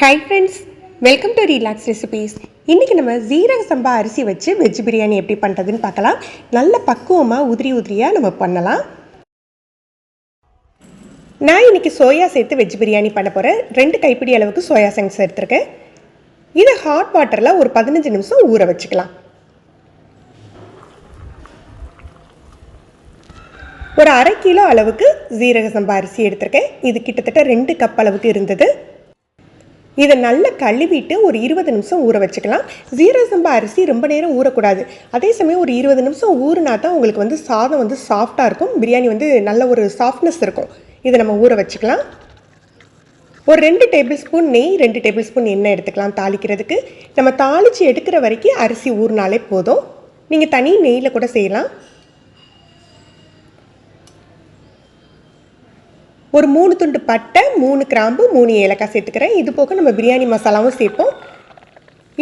Hi friends welcome to relax recipes இன்றைக்கி நம்ம ஜீரக சம்பா அரிசி வச்சு வெஜ் பிரியாணி எப்படி பண்ணுறதுன்னு பார்க்கலாம். நல்ல பக்குவமாக உதிரி உதிரியாக நம்ம பண்ணலாம். நான் இன்றைக்கி சோயா சேர்த்து வெஜ் பிரியாணி பண்ண போகிறேன் ரெண்டு கைப்பிடி அளவுக்கு சோயா சங்ஸ் எடுத்திருக்கேன். இதை ஹாட் வாட்டரில் ஒரு பதினஞ்சு நிமிஷம் ஊற வச்சுக்கலாம். ஒரு அரை கிலோ அளவுக்கு ஜீரக சம்பா அரிசி எடுத்திருக்கேன். இது கிட்டத்தட்ட ரெண்டு கப் அளவுக்கு இருந்தது. இதை நல்லா கழுவிட்டு ஒரு இருபது நிமிஷம் ஊற வச்சுக்கலாம். ஜீரக சம்பா அரிசி ரொம்ப நேரம் ஊறக்கூடாது. அதே சமயம் ஒரு இருபது நிமிஷம் ஊறினா தான் உங்களுக்கு வந்து சாதம் வந்து சாஃப்டாக இருக்கும். பிரியாணி வந்து நல்ல ஒரு சாஃப்ட்னஸ் இருக்கும். இதை நம்ம ஊற வச்சுக்கலாம். ஒரு ரெண்டு டேபிள் ஸ்பூன் நெய் ரெண்டு டேபிள் ஸ்பூன் எண்ணெய் எடுத்துக்கலாம் தாளிக்கிறதுக்கு. நம்ம தாளித்து எடுக்கிற வரைக்கும் அரிசி ஊறினாலே போதும். நீங்கள் தனி நெய்யில் கூட செய்யலாம். ஒரு மூணு துண்டு பட்டை மூணு கிராம்பு மூணு ஏலக்காய் சேர்த்துக்கிறேன். இது போக நம்ம பிரியாணி மசாலாவும் சேர்ப்போம்.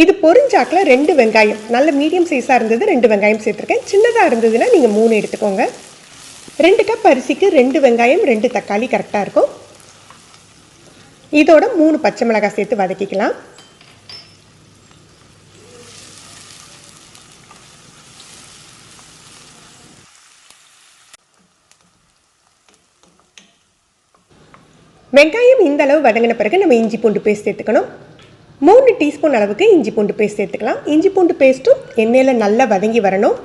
இது பொரிஞ்சாக்கில் ரெண்டு வெங்காயம். நல்ல மீடியம் சைஸாக இருந்தது ரெண்டு வெங்காயம் சேர்த்துருக்கேன். சின்னதாக இருந்ததுன்னா நீங்கள் மூணு எடுத்துக்கோங்க. ரெண்டு கப் அரிசிக்கு ரெண்டு வெங்காயம் ரெண்டு தக்காளி கரெக்டாக இருக்கும். இதோட மூணு பச்சை மிளகாய் சேர்த்து வதக்கிக்கலாம். வெங்காயம் இந்த அளவு வதங்கின பிறகு நம்ம இஞ்சி பூண்டு பேஸ்ட் சேர்த்துக்கணும் மூணு டீஸ்பூன் அளவுக்கு இஞ்சி பூண்டு பேஸ்ட் சேர்த்துக்கலாம் இஞ்சி பூண்டு பேஸ்ட்டும் எண்ணெயில் நல்லா வதங்கி வரணும்.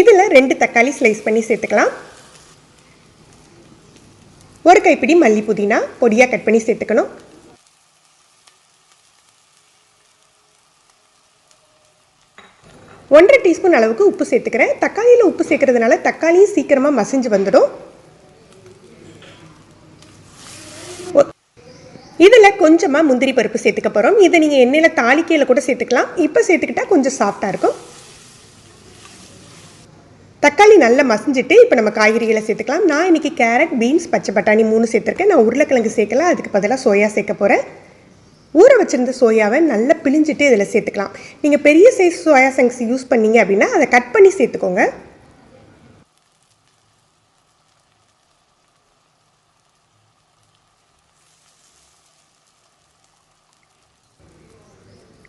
இதில் ரெண்டு தக்காளி ஸ்லைஸ் பண்ணி சேர்த்துக்கலாம். ஒரு கைப்பிடி மல்லி புதினா பொடியாக கட் பண்ணி சேர்த்துக்கணும். ஒன்றரை டீஸ்பூன் அளவுக்கு உப்பு சேர்த்துக்கிறேன். தக்காளியில் உப்பு சேர்க்கறதுனால தக்காளியும் சீக்கிரமாக மசிஞ்சு வந்துடும். இதில் கொஞ்சமாக முந்திரி பருப்பு சேர்த்துக்க போகிறோம் இதை நீங்கள் எண்ணெயில் தாளிக்கையில் கூட சேர்த்துக்கலாம். இப்போ சேர்த்துக்கிட்டா கொஞ்சம் சாஃப்டாக இருக்கும். தக்காளி நல்லா மசிஞ்சிட்டு இப்போ நம்ம காய்கறிகளை சேர்த்துக்கலாம். நான் இன்றைக்கி கேரட் பீன்ஸ் பச்சை பட்டாணி மூணு சேர்த்துருக்கேன். நான் உருளைக்கிழங்கு சேர்க்கலாம். அதுக்கு பதிலாக சோயா சேர்க்க போகிறேன் ஊற வச்சுருந்த சோயாவை நல்லா பிழிஞ்சிட்டு இதில் சேர்த்துக்கலாம். நீங்கள் பெரிய சைஸ் சோயா சங்ஸ் யூஸ் பண்ணீங்க அப்படின்னா அதை கட் பண்ணி சேர்த்துக்கோங்க.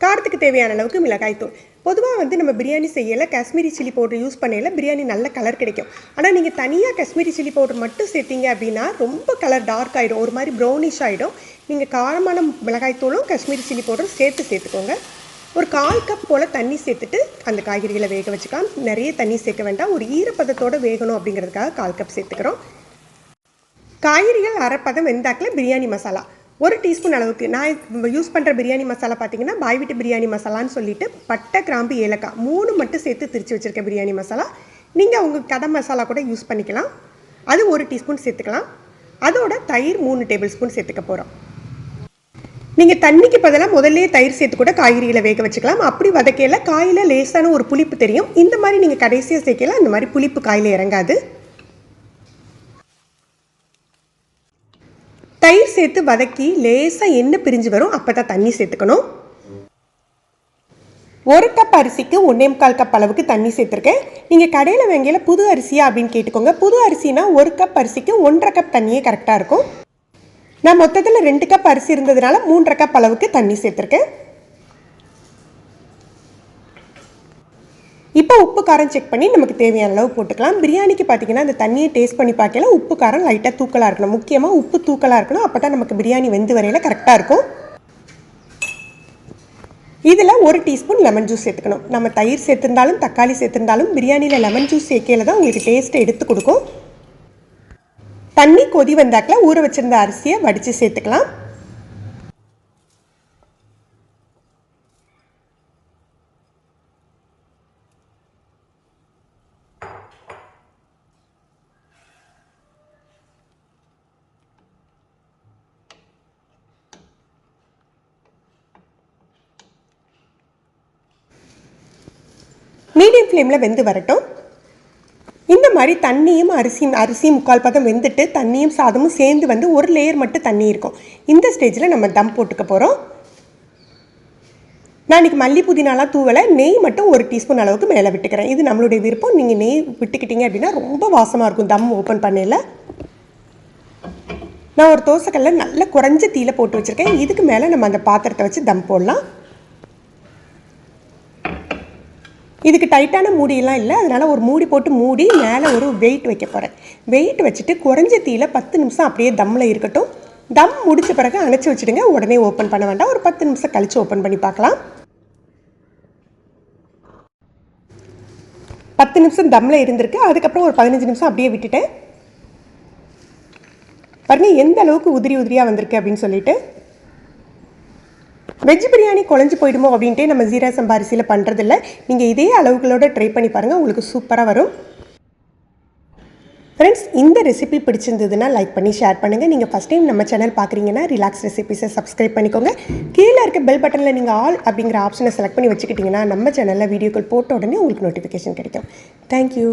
காரத்துக்கு தேவையான அளவுக்கு மிளகாய் தூள் பொதுவாக வந்து நம்ம பிரியாணி செய்யலை காஷ்மீரி சில்லி பவுடர் யூஸ் பண்ணையில் பிரியாணி நல்ல கலர் கிடைக்கும். ஆனால் நீங்கள் தனியாக காஷ்மீரி சில்லி பவுடர் மட்டும் சேர்த்தீங்க அப்படின்னா ரொம்ப கலர் டார்க் ஆகிடும் ஒரு மாதிரி ப்ரௌனிஷ் ஆகிடும் நீங்கள் காரமான மிளகாய் தூளும் காஷ்மீரி சில்லி பவுடரும் சேர்த்து சேர்த்துக்கோங்க. ஒரு கால் கப் போல் தண்ணி சேர்த்துட்டு அந்த காய்கறிகளை வேக வச்சுக்கலாம். நிறைய தண்ணி சேர்க்க வேண்டாம் ஒரு ஈரப்பதத்தோடு வேகணும் அப்படிங்கிறதுக்காக கால் கப் சேர்த்துக்கிறோம். காய்கறிகள் அரைப்பதம் வெந்தாக்கில் பிரியாணி மசாலா. ஒரு டீஸ்பூன் அளவுக்கு நான் யூஸ் பண்ணுற பிரியாணி மசாலா பார்த்தீங்கன்னா பாய் வீட்டு பிரியாணி மசாலான்னு சொல்லிட்டு பட்டை கிராம்பு ஏலக்காய் மூணு மட்டும் சேர்த்து திரிச்சு வச்சுருக்க பிரியாணி மசாலா. நீங்கள் உங்கள் கதை மசாலா கூட யூஸ் பண்ணிக்கலாம். அது ஒரு டீஸ்பூன் சேர்த்துக்கலாம். அதோட தயிர் மூணு டேபிள் ஸ்பூன் சேர்த்துக்க போகிறோம் நீங்கள் தண்ணிக்கு பதிலாக முதல்லே தயிர் சேர்த்து கூட காய்கறிகளை வேக வச்சுக்கலாம். அப்படி வதக்கையில் காயில் லேசான ஒரு புளிப்பு தெரியும். இந்த மாதிரி நீங்கள் கடைசியாக சேர்க்கல அந்த மாதிரி புளிப்பு காயில் இறங்காது. தயிர் சேர்த்து வதக்கி லேசாக எண்ணெய் பிரிஞ்சு வரும். அப்போ தான் தண்ணி சேர்த்துக்கணும். ஒரு கப் அரிசிக்கு ஒன்றே முக்கால் கப் அளவுக்கு தண்ணி சேர்த்துருக்கேன். நீங்கள் கடையில் வாங்கியில் புது அரிசியா அப்படின்னு கேட்டுக்கோங்க. புது அரிசினா ஒரு கப் அரிசிக்கு ஒன்றரை கப் தண்ணியே கரெக்டாக இருக்கும். நான் மொத்தத்தில் ரெண்டு கப் அரிசி இருந்ததுனால மூன்றரை கப் அளவுக்கு தண்ணி சேர்த்துருக்கேன். இப்போ உப்பு காரம் செக் பண்ணி நமக்கு தேவையான அளவு போட்டுக்கலாம். பிரியாணிக்கு பார்த்தீங்கன்னா அந்த தண்ணியை டேஸ்ட் பண்ணி பார்க்கல உப்பு காரம் லைட்டாக தூக்கலாக இருக்கணும். முக்கியமாக உப்பு தூக்கலாக இருக்கணும். அப்போ தான் நமக்கு பிரியாணி வெந்து வரையில் கரெக்டாக இருக்கும். இதில் ஒரு டீஸ்பூன் லெமன் ஜூஸ் சேர்த்துக்கணும். நம்ம தயிர் சேர்த்துருந்தாலும் தக்காளி சேர்த்துருந்தாலும் பிரியாணியில் லெமன் ஜூஸ் சேர்க்கையில் தான் உங்களுக்கு டேஸ்ட்டை எடுத்து கொடுக்கும். தண்ணி கொதி வந்தாக்கில் ஊற வச்சுருந்த அரிசியை வடித்து சேர்த்துக்கலாம். மீடியம் ஃப்ளேமில் வெந்து வரட்டும். இந்த மாதிரி தண்ணியும் அரிசியும் அரிசியும் முக்கால் பதம் வெந்துட்டு தண்ணியும் சாதமும் சேர்ந்து வந்து ஒரு லேயர் மட்டும் தண்ணி இருக்கும். இந்த ஸ்டேஜில் நம்ம தம் போட்டுக்க போகிறோம் நான் இன்றைக்கி மல்லி புதினாலாம் தூவலை நெய் மட்டும் ஒரு டீஸ்பூன் அளவுக்கு மேலே விட்டுக்கிறேன். இது நம்மளுடைய விருப்பம். நீங்கள் நெய் விட்டுக்கிட்டீங்க அப்படின்னா ரொம்ப வாசமாக இருக்கும் தம் ஓப்பன் பண்ணையில். நான் ஒரு தோசைக்கல்ல நல்ல குறைஞ்ச தீயில போட்டு வச்சுருக்கேன். இதுக்கு மேலே நம்ம அந்த பாத்திரத்தை வச்சு தம் போடலாம். இதுக்கு டைட்டான மூடியெல்லாம் இல்லை. அதனால் ஒரு மூடி போட்டு மூடி மேலே ஒரு வெயிட் வைக்க போகிறேன் வெயிட் வச்சுட்டு குறைஞ்ச தீயில பத்து நிமிஷம் அப்படியே தம்மில் இருக்கட்டும். தம் முடிச்ச பிறகு அணைச்சி வச்சுடுங்க. உடனே ஓப்பன் பண்ண வேண்டாம். ஒரு பத்து நிமிஷம் கழித்து ஓப்பன் பண்ணி பார்க்கலாம். பத்து நிமிஷம் தம்மில் இருந்திருக்கு. அதுக்கப்புறம் ஒரு பதினஞ்சு நிமிஷம் அப்படியே விட்டுட்டேன். பாருங்க எந்த அளவுக்கு உதிரி உதிரியாக வந்திருக்கு அப்படின்னு சொல்லிட்டு. வெஜ் பிரியாணி குழஞ்சி போயிடுமோ அப்படின்ட்டு நம்ம ஜீரா சம்பாரிசியில் பண்ணுறதில்ல நீங்கள் இதே அளவுகளோட ட்ரை பண்ணி பாருங்கள் உங்களுக்கு சூப்பராக வரும். ஃப்ரெண்ட்ஸ் இந்த ரெசிபி பிடிச்சிருந்ததுன்னா லைக் பண்ணி ஷேர் பண்ணுங்கள் நீங்கள் ஃபஸ்ட் டைம் நம்ம சேனல் பார்க்குறீங்கன்னா ரிலாக்ஸ் ரெசிபிஸை சப்ஸ்கிரைப் பண்ணிக்கோங்க. கீழே இருக்க பெல் பட்டனில் நீங்கள் ஆல் அப்படிங்கிற ஆப்ஷனை செலக்ட் பண்ணி வச்சுக்கிட்டிங்கன்னா நம்ம சேனலில் வீடியோக்கள் போட்ட உடனே உங்களுக்கு நோட்டிஃபிகேஷன் கிடைக்கும். தேங்க்யூ